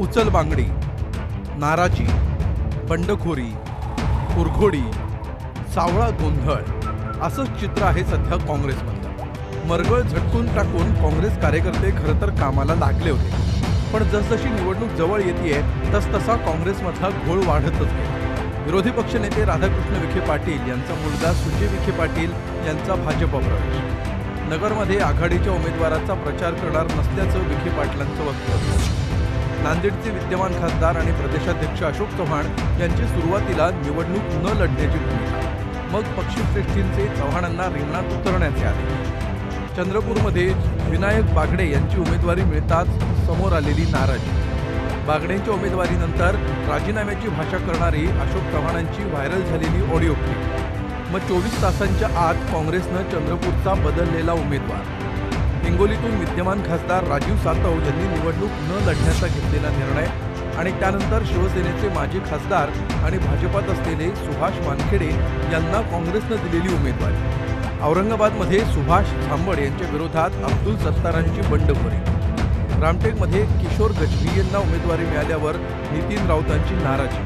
उचलबांगडी नाराजी बंडखोरी कुरघोडी सावळा गोंधळ असंच चित्र आहे सध्या काँग्रेसमधलं. मरगळ झटकून टाकून काँग्रेस कार्यकर्ते खरं तर कामाला लागले होते. पण जसजशी निवडणूक जवळ येते तसतसा काँग्रेसमधला घोळ वाढतच गेला. विरोधी पक्षनेते राधाकृष्ण विखे पाटील यांचा मुलगा सुजय विखे पाटील यांचा भाजप प्रवेश. नगरमध्ये आघाडीच्या उमेदवाराचा प्रचार करणार नसल्याचं विखे पाटलांचं वक्तव्य. नांदेडचे विद्यमान खासदार आणि प्रदेशाध्यक्ष अशोक चव्हाण यांची सुरुवातीला निवडणूक न लढण्याची भूमिका. मग पक्षश्रेष्ठींचे चव्हाणांना रिंगणात उतरण्याचे आदेश. चंद्रपूरमध्ये विनायक बागडे यांची उमेदवारी मिळताच समोर आलेली नाराजी. बागडेंच्या उमेदवारीनंतर राजीनाम्याची भाषा करणारी अशोक चव्हाणांची व्हायरल झालेली ऑडिओ क्लिप. मग चोवीस तासांच्या आत काँग्रेसनं चंद्रपूरचा बदललेला उमेदवार. हिंगोलीतून विद्यमान खासदार राजीव सातव यांनी निवडणूक न लढण्याचा घेतलेला निर्णय आणि त्यानंतर शिवसेनेचे माजी खासदार आणि भाजपात असलेले सुभाष वानखेडे यांना काँग्रेसनं दिलेली उमेदवारी. औरंगाबादमध्ये सुभाष झांबड यांच्या विरोधात अब्दुल सत्तारांची बंडखोरी. रामटेकमध्ये किशोर गजभी यांना उमेदवारी मिळाल्यावर नितीन राऊतांची नाराजी.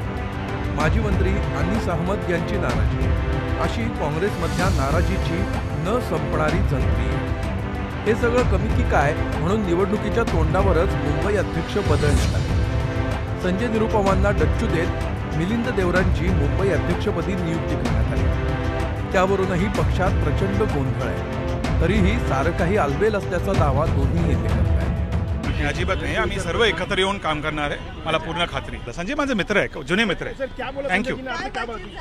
माजी मंत्री अनिस अहमद यांची नाराजी. अशी काँग्रेसमधल्या नाराजीची न संपणारी जंत्री. हे सगळं कमी की काय म्हणून निवडणुकीच्या तोंडावरच मुंबई अध्यक्ष बदलण्यात आले संजय निरुपमांना डच्चू देत मिलिंद देवरांची मुंबई अध्यक्षपदी नियुक्ती करण्यात आली. त्यावरूनही पक्षात प्रचंड गोंधळ आहे. तरीही सारं काही आलबेल असल्याचा दावा दोन्ही नेते करत आहेत नाही, अजिबात नाही आम्ही सर्व एकत्र येऊन काम करणार आहे. मला पूर्ण खात्री. संजय माझे मित्र आहे जुने मित्र है थैंक यू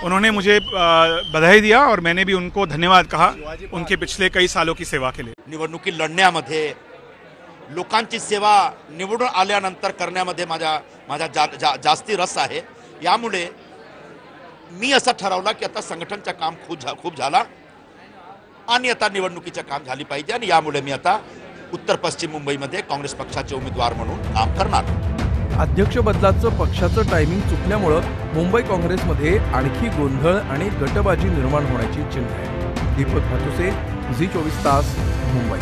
उन्होंने मुझे बधाई दिया और मैंने भी उनको धन्यवाद कहा उनके पिछले कई सालों की सेवा के लिए। निवडणुकी लढण्यामध्ये लोकांची सेवा निवडून आल्यानंतर करण्यामध्ये माझ्या माझ्या जा, जा, जास्ती रस आहे. यामुळे मी असं ठरवलं की आता संघटनचं काम खूप झा खूप झाला आणि आता निवडणुकीचं काम झाली पाहिजे आणि यामुळे मी आता उत्तर पश्चिम मुंबईमध्ये काँग्रेस पक्षाचे उमेदवार म्हणून काम करणार. अध्यक्ष बदलाचं पक्षाचं टायमिंग चुकल्यामुळं मुंबई काँग्रेसमध्ये आणखी गोंधळ आणि गटबाजी निर्माण होण्याची चिन्ह आहे दीपक भातुसे झी चोवीस तास मुंबई.